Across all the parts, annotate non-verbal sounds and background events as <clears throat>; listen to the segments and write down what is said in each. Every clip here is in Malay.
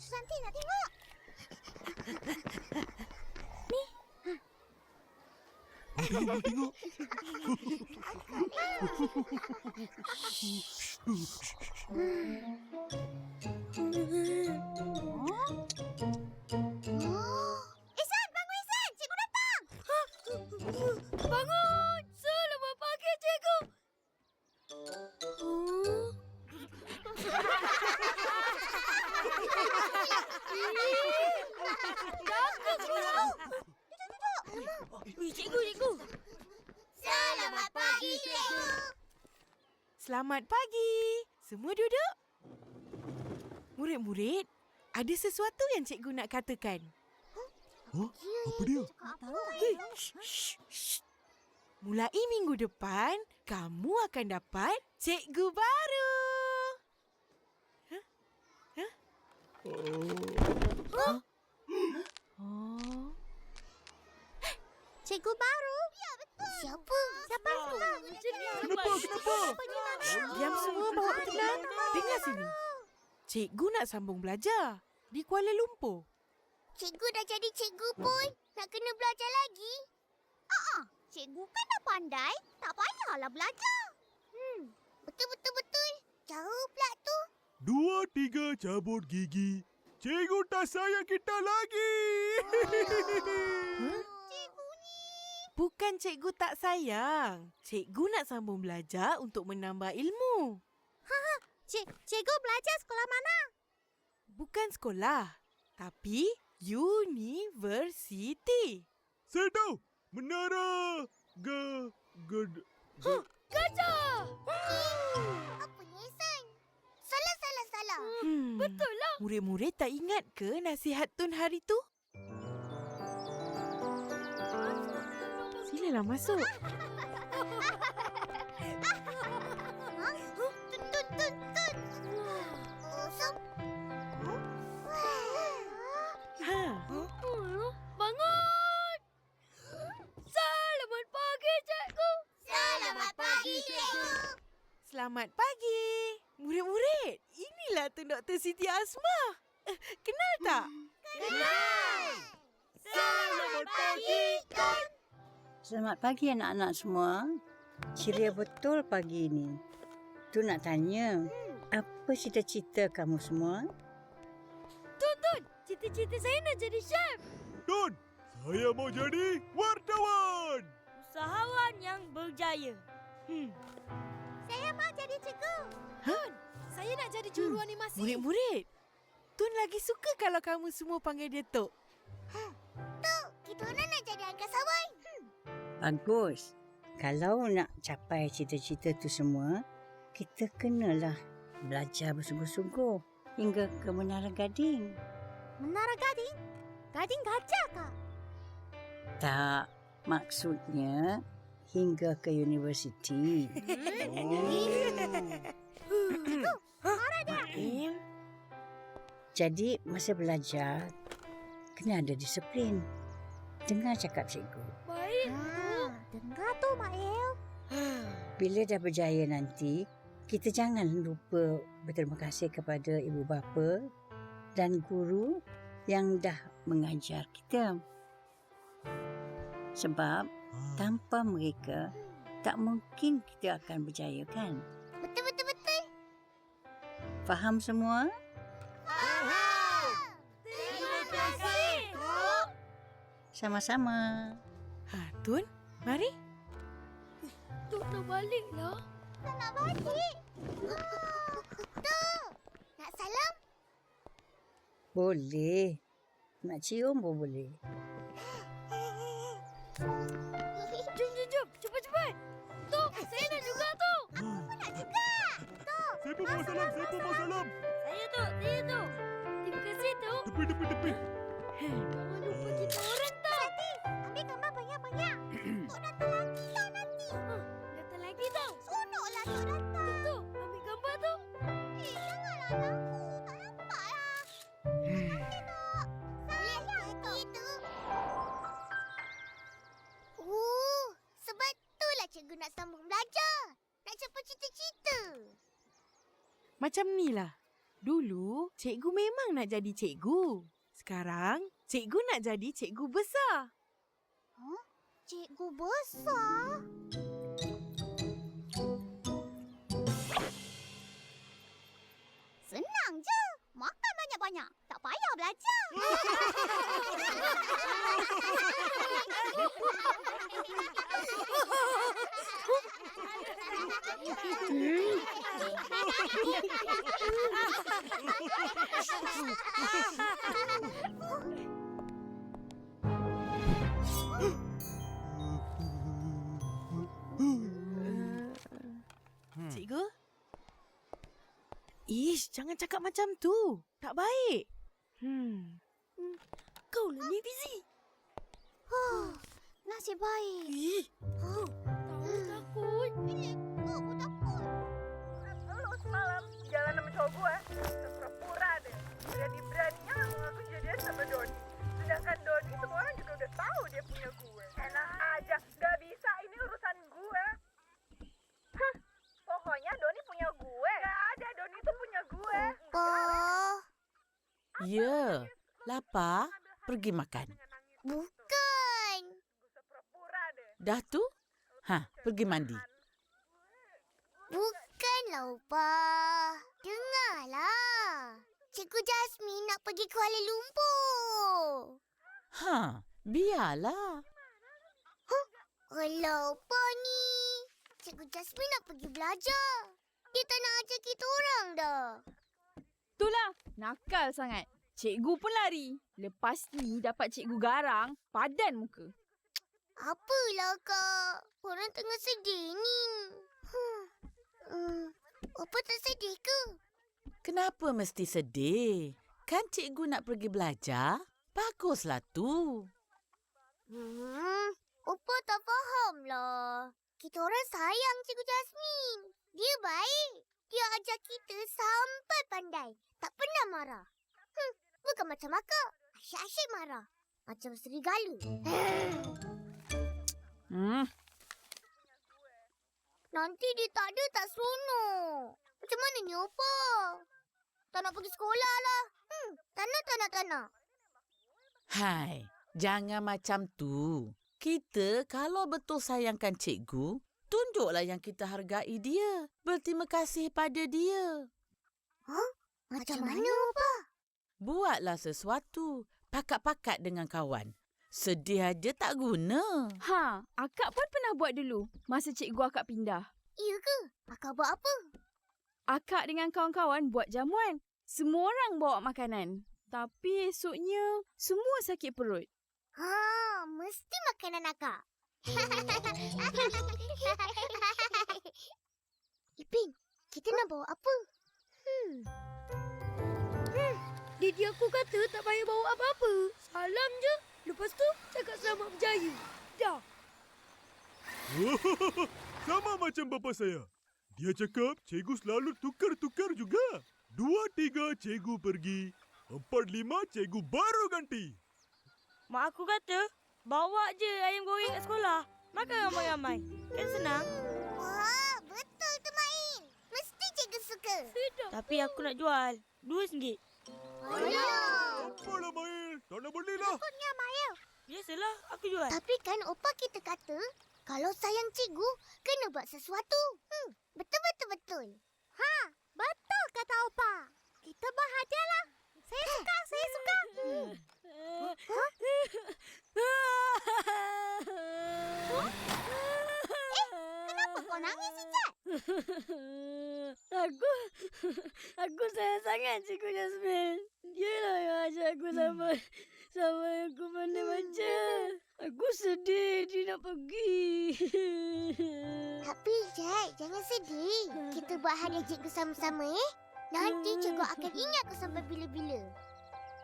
Susanti nak tengok. Tengok, tengok. Oh. Cikgu, cikgu. Selamat pagi, cikgu. Selamat pagi. Semua duduk. Murid-murid, ada sesuatu yang cikgu nak katakan. Huh? Apa dia? Hei, shh, shh, shh. Mulai minggu depan, kamu akan dapat cikgu baru. Huh? Oh. Cikgu baru? Ya, betul. Siapa? Siapa? Kenapa? Kenapa? Diam semua bawa bertenang. Dengar sini. Cikgu nak sambung belajar di Kuala Lumpur. Cikgu dah jadi cikgu pun. Nak kena belajar lagi? Ah, cikgu kan dah pandai. Tak payahlah belajar. Hmm, betul-betul-betul. Jauh pula tu. Dua, tiga cabut gigi. Cikgu tak sayang kita lagi. Cikgu ni. Bukan cikgu tak sayang. Cikgu nak sambung belajar untuk menambah ilmu. Cik, cikgu belajar sekolah mana? Bukan sekolah, tapi universiti. Saya tahu. Menara. Ge... Ge... Gajah! Apa ni, Ihsan? Salah, salah, salah. Hmm. Betul lah. Murid-murid tak ingat ke nasihat Tun hari tu? Silalah masuk. Ha? Tun, tun, tun, tun. Kosong. Ha. Bangun! Selamat pagi, cikgu. Selamat pagi, cikgu. Selamat pagi. Murid-murid, inilah Tun Dr. Siti Asma. Kenal tak? Kenal. Selamat pagi, Tun. Selamat pagi anak-anak semua. Ceria betul pagi ini. Tu nak tanya, apa cita-cita kamu semua? Tun, Tun. Cita-cita saya nak jadi chef. Don, saya mau jadi wartawan. Usahawan yang berjaya. Hmm. Saya mau jadi cikgu. Saya nak jadi juru animasi. Murid-murid, Tun lagi suka kalau kamu semua panggil dia Tok. Tu, kita orang nak jadi angkasawan. Bagus. Kalau nak capai cita-cita tu semua, kita kenalah belajar bersungguh-sungguh hingga ke Menara Gading. Menara Gading? Gading gajah kah? Tak, maksudnya hingga ke universiti. Im, Jadi masa belajar, kena ada disiplin. Dengar cakap cikgu. Baik. Ha, dengar tu, Mak El. <sighs> Bila dah berjaya nanti, kita jangan lupa berterima kasih kepada ibu bapa dan guru yang dah mengajar kita. Sebab tanpa mereka, tak mungkin kita akan berjaya kan? Betul-betul-betul. Faham semua? Sama-sama. ha, Tun, mari. Tun nak balik lah. Tak nak balik. Tok, nak salam? Boleh. Nak cium pun boleh. Jom, jom, jom. Cepat-cepat. Tok, saya nak juga, Tok. Nak juga. Saya pun mau salam. Saya pun mau salam. Saya, Tok. Saya, Tok. Terima kasih, Tok. Tepi, tepi, tepi. Jangan lupa kita. <clears throat> Ambil gambar banyak-banyak. Tok datang lagi lah nanti. Datang lagi, Tok. Seronoklah Tok datang. Tok, ambil gambar, Tok. Eh, janganlah lampu. Tak nampak lah. Nanti, Tok. Sayang lagi tu. Oh, sebetullah cikgu nak sambung belajar. Nak capai cita-cita. Macam ni lah. Dulu, cikgu memang nak jadi cikgu. Sekarang, cikgu nak jadi cikgu besar. Cikgu besar. Jangan cakap macam tu. Tak baik. Hmm. Kau lah ni Fizi. Huh, Nasib baik. Ih. Tahu takut. Kau pun takut. Dulu semalam jalan sama cowok gue Pura-pura deh Jadi beraninya mengaku jadian sama Doni Sedangkan Doni semua orang juga udah tahu dia punya gue Enak aja Gak bisa ini urusan gue Hah Pokoknya Doni punya gue Gak Oh, Ya, lapar, pergi makan. bukan. Dah tu? Ha, pergi mandi. Bukanlah, Opa. Dengarlah. Cikgu Jasmine nak pergi Kuala Lumpur. Ha, biarlah. Alah, Opa ni. Cikgu Jasmine nak pergi belajar. Dia tak nak ajak kita orang dah. Itulah. Nakal sangat. Cikgu pun lari. Lepas ni dapat cikgu garang, padan muka. Apalah, Kak. Orang tengah sedih ni. Hmm. Hmm. Opa tak sedih ke? Kenapa mesti sedih? Kan cikgu nak pergi belajar? Baguslah tu. Hmm. Opa tak faham lah. Kita orang sayang Cikgu Jasmine. Dia baik. Dia ajar kita sampai pandai. Tak pernah marah. Hmm. Bukan macam akak. Asyik-asyik marah. Macam serigala. Hmm, Nanti dia tak ada tak seronok. Macam mana ni Opa? Tak nak pergi sekolah lah. Hmm. Tak nak, tak nak, tak nak. hai, jangan macam tu. Kita kalau betul sayangkan cikgu, tunjuklah yang kita hargai dia. Berterima kasih pada dia. Macam, mana Opa? Buatlah sesuatu. Pakat-pakat dengan kawan. Sedih aja tak guna. Ha, akak pun pernah buat dulu masa cikgu akak pindah. Ya ke? Akak buat apa? Akak dengan kawan-kawan buat jamuan. Semua orang bawa makanan. Tapi esoknya semua sakit perut. Ha, mesti makanan akak. Ipin, kita nak bawa apa? Hmm. Didi aku kata tak payah bawa apa-apa. Salam je. Lepas tu cakap selamat berjaya. Dah. Sama macam bapa saya. Dia cakap cikgu selalu tukar-tukar juga. Dua tiga cikgu pergi. Empat lima cikgu baru ganti. Mak aku kata, bawa je ayam goreng kat sekolah. Makan ramai-ramai. Kan senang. Wah, betul tu Main. Mesti cikgu suka. Tapi aku nak jual. Dua singgit. Alah. Apalah Mail. Tak nak belilah. Takutnya Mail. Biasalah aku jual. Tapi kan opa kita kata, kalau sayang cikgu, kena buat sesuatu. Hmm, betul-betul-betul. Ha, betul kata opa. Kita bahagialah. Saya suka, saya suka. Kenapa kau nangis, Ijat? aku aku sayang sangat Cikgu Jasmine. Dia lah yang ajak aku sama sama aku pandai baca. Aku sedih dia nak pergi. Tapi, Ijat, jangan sedih. Kita buat hadiah cikgu sama-sama, eh. Nanti cikgu akan ingat kau sampai bila-bila.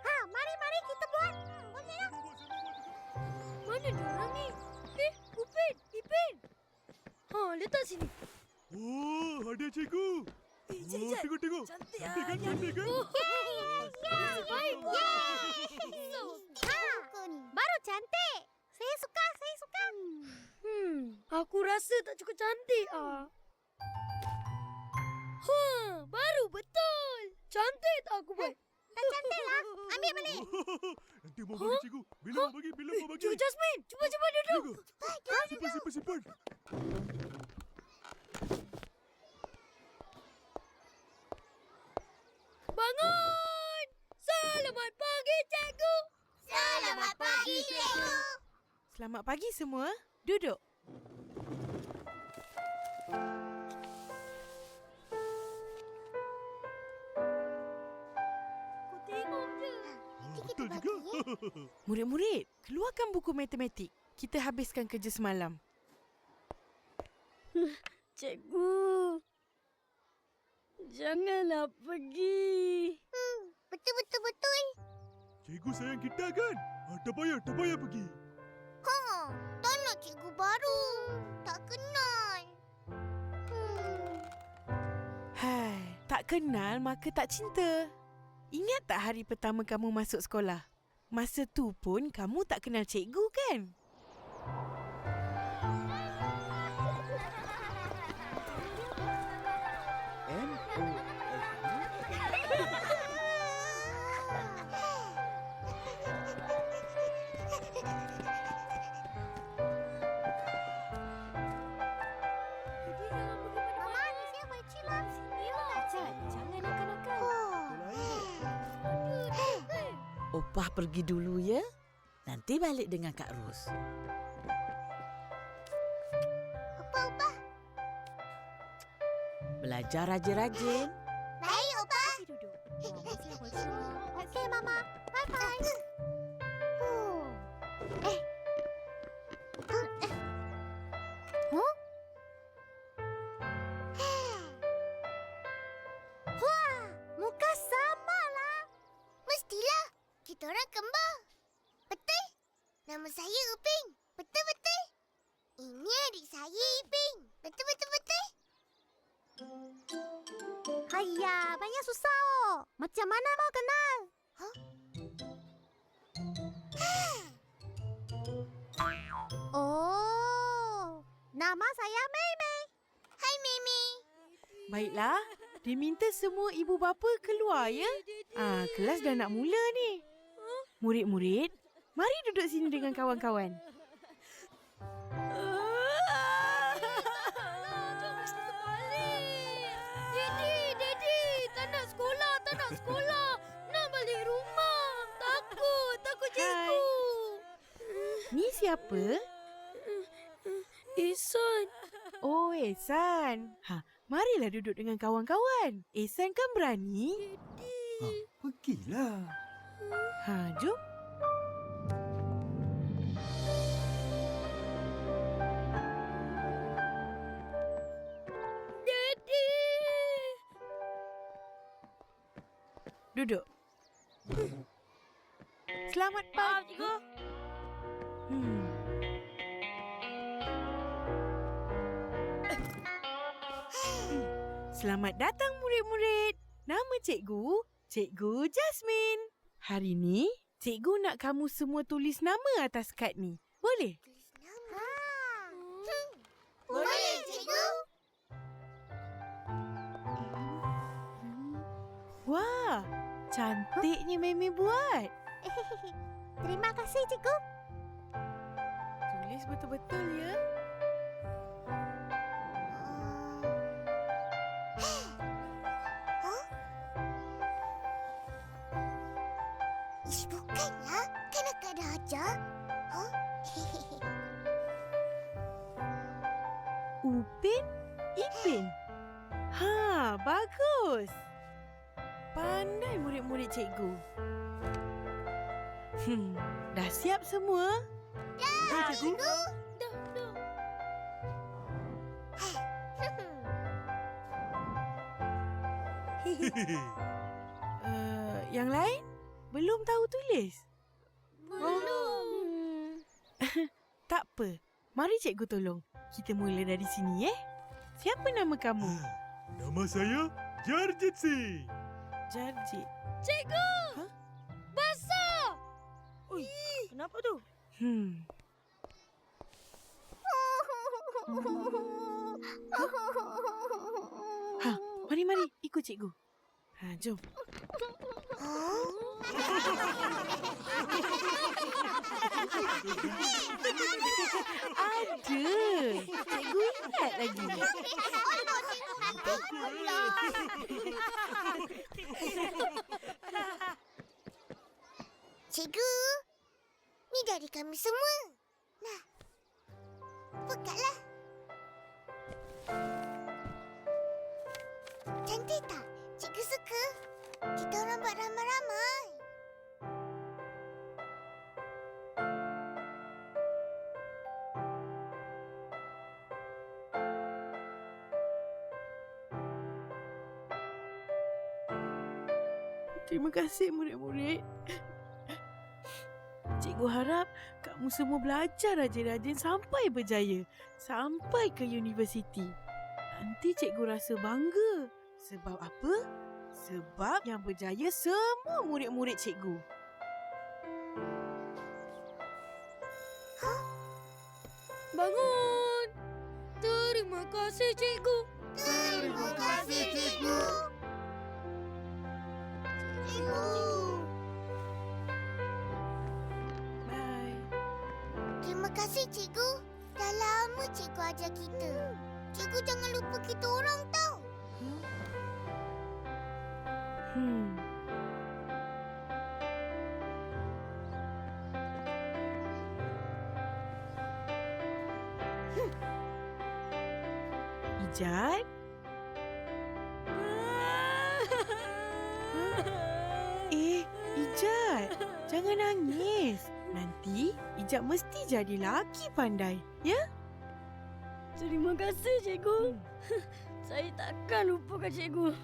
Ha, mari-mari kita buat. Hmm, boleh lah. Mana dia orang ni? Eh, Upin, Ipin. Ha, letak sini. Oh, hadiah cikgu. Eh, Oh, tengok, tengok. Cantik Cantik ah. kan, cantik kan? Baik, Ha, baru cantik. Saya suka, saya suka. Hmm, aku rasa tak cukup cantik ah. Ha, baru betul. Cantik tak aku buat? Tak cantik lah. Ambil balik. <laughs> Nanti mau bagi cikgu. Bila mau bagi? Bila mau bagi? Cuba Jasmine, cuba cuba duduk. Jaga. Simpan, simpan, simpan. Bangun! Selamat pagi, cikgu. Selamat pagi, cikgu. Selamat pagi semua. Duduk. Betul juga. <laughs> Murid-murid, keluarkan buku matematik. Kita habiskan kerja semalam. <laughs> Cikgu. Janganlah pergi. Hmm, betul, betul, betul. Cikgu sayang kita kan? Ah, tak payah, tak payah pergi. Ha, tak nak cikgu baru. Tak kenal. Hmm. Hai, tak kenal maka tak cinta. Ingat tak hari pertama kamu masuk sekolah? Masa tu pun kamu tak kenal cikgu kan? Opah pergi dulu ya. Nanti balik dengan Kak Ros. Apa-apa? Belajar rajin-rajin. Baik, Opa. duduk. Okey, Mama. Bye-bye. Hayya, banyak susah oh. Macam mana mau kenal? Huh? oh, nama saya Mei Hai Mei Baiklah, diminta semua ibu bapa keluar ya. Ah, kelas dah nak mula ni. Murid-murid, mari duduk sini dengan kawan-kawan. Ni siapa? Isan, Oh, Ehsan. Ha, marilah duduk dengan kawan-kawan. Ehsan kan berani? Pergilah. Ha, jom. Daddy. Duduk. Selamat pagi. Hmm. Selamat datang murid-murid. Nama cikgu, Cikgu Jasmine. Hari ni, cikgu nak kamu semua tulis nama atas kad ni. Boleh? Ha. Hmm. Boleh cikgu? Wah, cantiknya Mimi buat. <laughs> Terima kasih cikgu. Tulis betul-betul ya. Ish, bukanlah. Kan akak dah ajar. Huh? <laughs> Upin, Ipin. Ha, bagus. Pandai murid-murid cikgu. Hmm, dah siap semua? Dah, cikgu. Dah, dah. Uh, <laughs> yang lain? Belum tahu tulis? Belum. <laughs> Tak apa. Mari cikgu tolong. Kita mula dari sini, eh? Siapa nama kamu? Nama saya Jarjit Singh. Jarjit. Cikgu. Ha? Basah. Ui, Kenapa tu? Hmm, ha, mari, mari. Ikut cikgu. Ha, jom. <laughs> Ada. Cikgu ingat lagi. Cikgu, ni dari kami semua. Nah, bukaklah. Cantik tak? Cikgu suka. Kita orang buat ramai-ramai. Terima kasih murid-murid. Cikgu harap kamu semua belajar rajin-rajin sampai berjaya. Sampai ke universiti. Nanti cikgu rasa bangga. Sebab apa? Sebab yang berjaya semua murid-murid cikgu. Bangun! Terima kasih, cikgu. Terima kasih, cikgu. Cikgu. Bye. Terima kasih, cikgu. Dah lama cikgu ajar kita. Cikgu jangan lupa kita orang tau. Jadi laki pandai, ya? Terima kasih, cikgu. <laughs> Saya takkan lupakan cikgu.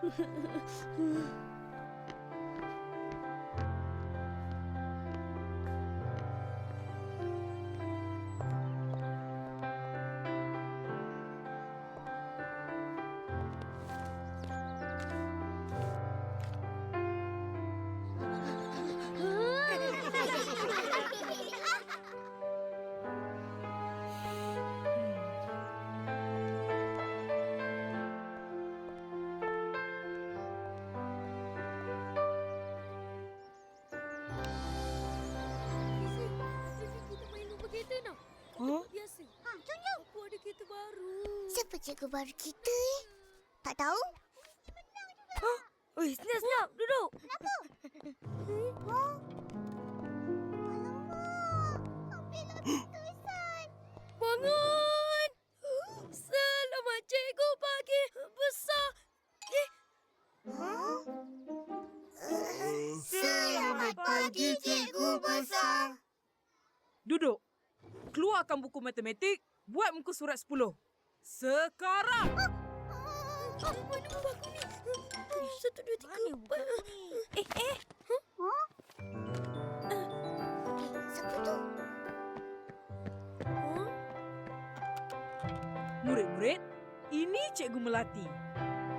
<laughs> Siapa cikgu baru kita eh? Tak tahu? Oi, snap, snap. Duduk. Kenapa? Oh. Alamak. Ambillah keputusan. Bangun! Selamat cikgu pagi besar. Huh? Selamat pagi, cikgu besar. Duduk. Keluarkan buku matematik, buat muka surat 10. Sekarang! Ah, mana buku aku ni? Satu, dua, tiga, empat. Eh, eh. Siapa tu? Murid-murid, ini Cikgu Melati.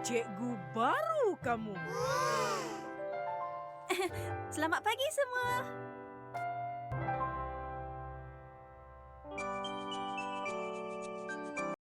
Cikgu baru kamu. <gasps> Selamat pagi semua.